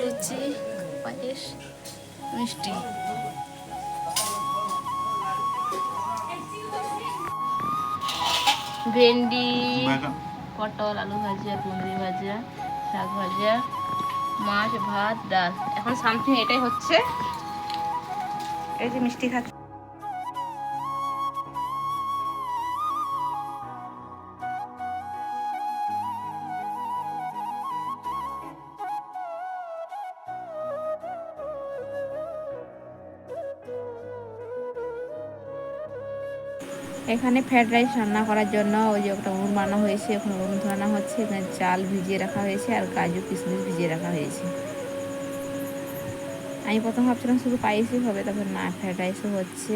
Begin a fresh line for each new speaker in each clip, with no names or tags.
লুচি পায়েস মিষ্টি। ভেন্ডি পটল আলু ভাজা কুঁদরি ভাজা শাক ভাজা মাছ ভাত ডাল। এখন সামথিং এটাই হচ্ছে। এই যে মিষ্টি খাচ্ছে। এখানে ফ্রাইড রাইস রান্না করার জন্য ওই যে একটা উনুন বানানো হয়েছে। এখন উনুন ধরানো হচ্ছে। এখানে চাল ভিজিয়ে রাখা হয়েছে আর কাজু কিশমিশ ভিজিয়ে রাখা হয়েছে। আমি প্রথম ভাবছিলাম শুধু পায়েসই হবে, তারপর না, ফ্রাইড রাইসও হচ্ছে।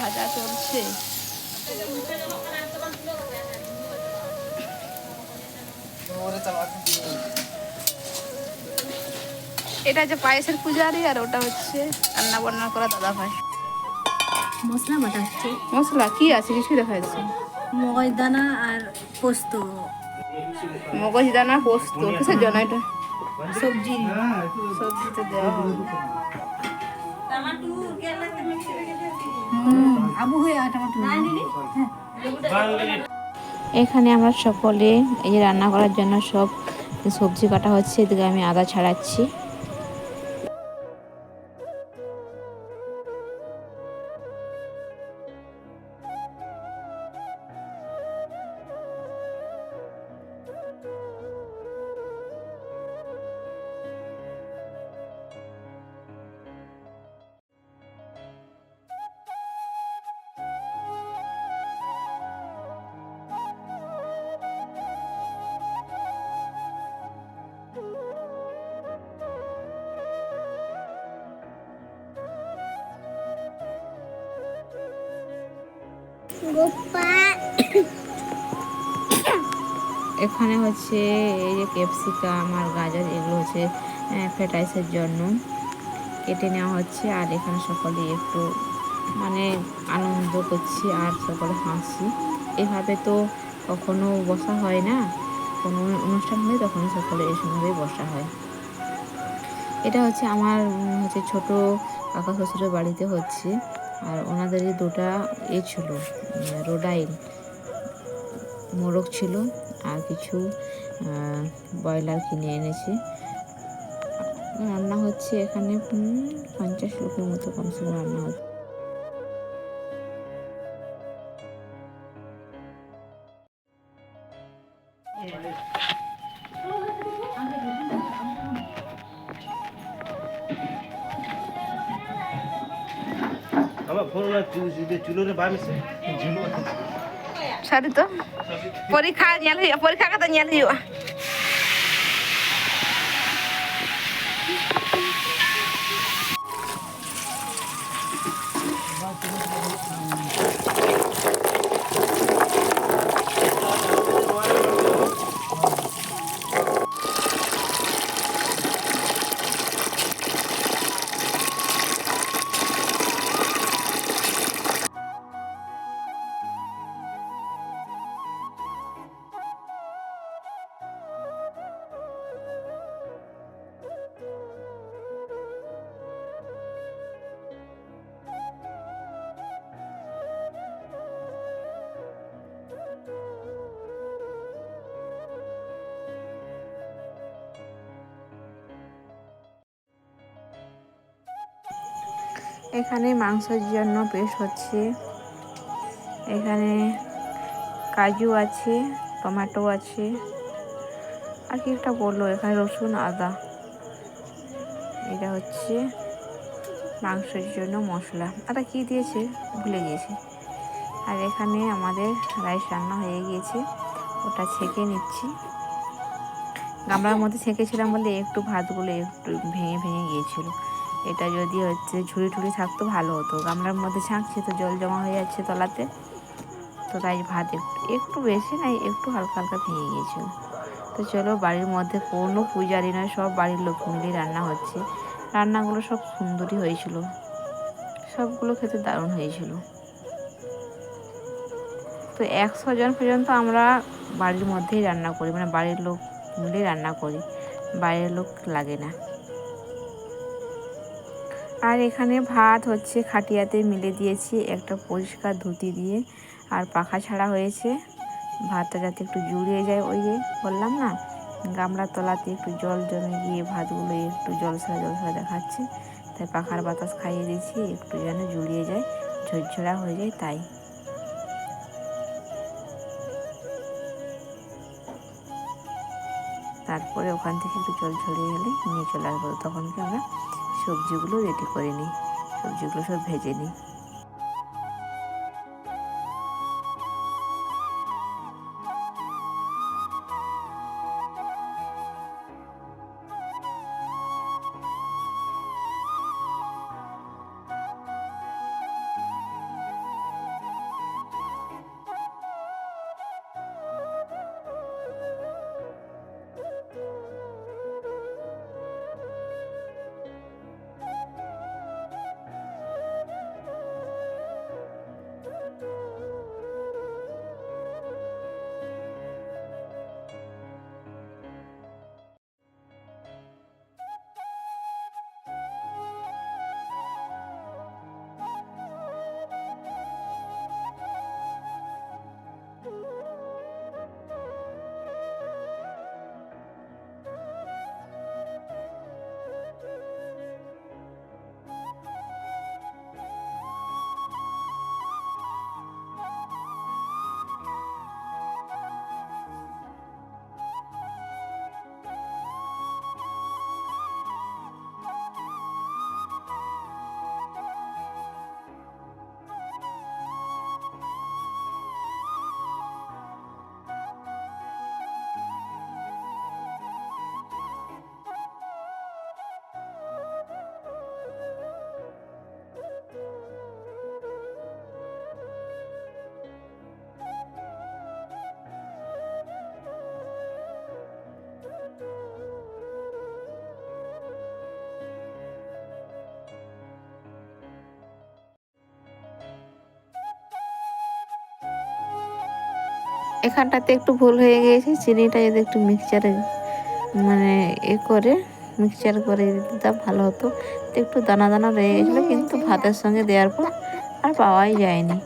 ভাজা চলছে। এটা হচ্ছে পায়েসের পূজারি আর ওটা হচ্ছে রান্না বান্না করা দাদা ভাই।
মশলা বাটা হচ্ছে
মশলা কি আছে কিছু দেখা যাচ্ছে?
মগজ দানা আর পোস্ত।
মগজ দানা পোস্ত কিসের জন্য এটা?
সবজি।
সবজিতে দেওয়া
আবু হয়ে
এখানে আমরা সকলে এই যে রান্না করার জন্য সব সবজি কাটা হচ্ছে এদিকে আমি আদা ছাড়াচ্ছি। এখানে হচ্ছে এই যে ক্যাপসিকাম আর গাজর, এগুলো হচ্ছে ফ্যাটাইসের জন্য কেটে নেওয়া হচ্ছে। আর এখানে সকলে একটু মানে আনন্দ করছি আর সকলে হাসি এভাবে তো কখনো বসা হয় না। কোনো অনুষ্ঠান হলে তখন সকলে এই সময়ই বসা হয়। এটা হচ্ছে আমার হচ্ছে ছোট কাকা শ্বশুরের বাড়িতে হচ্ছে। আর ওনাদের দুটা এ ছিল রোডাইল। মোরগ ছিল আর কিছু ব্রয়লার কিনে এনেছে। রান্না হচ্ছে এখানে পঞ্চাশ লোকের মতো কমসে কম রান্না হচ্ছে। ᱥᱟᱹᱨᱤ ᱛᱚ ᱯᱚᱨᱤᱠᱷᱟ ᱧᱮᱞ ᱦᱩᱭᱩᱜᱼᱟ ᱯᱚᱨᱤᱠᱷᱟ ᱠᱟᱛᱮ ᱧᱮᱞ ᱦᱩᱭᱩᱜᱼᱟ এখানে মাংসের জন্য পেস্ট হচ্ছে। এখানে কাজু আছে, টমেটো আছে, আর কি একটা বলল, এখানে রসুন আদা। এটা হচ্ছে মাংসের জন্য মশলা। আর কি দিয়েছে? ভুলে গিয়েছে। আর এখানে আমাদের রাইস রান্না হয়ে গিয়েছে। ওটা ছেঁকে নিচ্ছি। গামলার মধ্যে ছেঁকেছিলাম বলে একটু ভাতগুলো একটু ভেঙে ভেঙে গিয়েছিল। এটা যদি হচ্ছে ঝুড়ি টুড়ি থাকতো ভালো হতো। গামলার মধ্যে ছাঁকছি তো জল জমা হয়ে যাচ্ছে তলাতে। তো তাই ভাত একটু একটু বেশি নাই, একটু হালকা হালকা ভেঙে গিয়েছিল। তো চলো বাড়ির মধ্যে কোনো পূজারি নয়, সব বাড়ির লোক মিলিয়ে রান্না হচ্ছে। রান্নাগুলো সব সুন্দরই হয়েছিল। সবগুলো খেতে দারুণ হয়েছিল। তো একশো জন পর্যন্ত আমরা বাড়ির মধ্যেই রান্না করি মানে বাড়ির লোক মিলেই রান্না করি। বাইরের লোক লাগে না। আর এখানে ভাত হচ্ছে খাটিয়াতে মিলে দিয়েছি, একটা পরিষ্কার ধুতি দিয়ে। আর পাখা ছাড়া হয়েছে। ভাতটা যাতে একটু জুড়িয়ে যায়, ওই যে বললাম না, গামলার তলাতে একটু জল জমে গিয়ে ভাতগুলো একটু জলসা জলসা দেখাচ্ছে। তাই পাখার বাতাস খাইয়ে দিয়েছি, একটু যেন জুড়িয়ে যায়, ঝরঝরা হয়ে যায় তাই। তারপরে ওখান থেকে একটু জল ছড়িয়ে গেলে নিয়ে চলে আসব। তখন কি আমরা সবজিগুলো রেডি করে নিই। সবজিগুলো সব ভেজে নিই। এখানটাতে একটু ভুল হয়ে গিয়েছে চিনিটা যদি একটু মিক্সচারে মানে এ করে মিক্সচার করে দিতাম ভালো হতো। একটু দানা দানা রয়ে গেছিল কিন্তু ভাতের সঙ্গে দেওয়ার পর আর পাওয়াই যায়নি।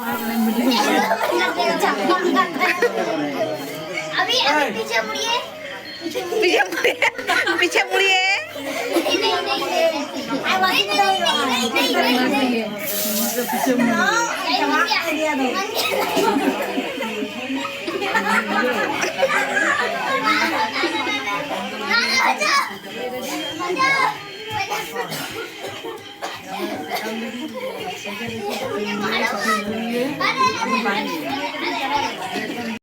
पीछे पीछे मुड़िए पीछे मुड़िए। আমি বাড়ি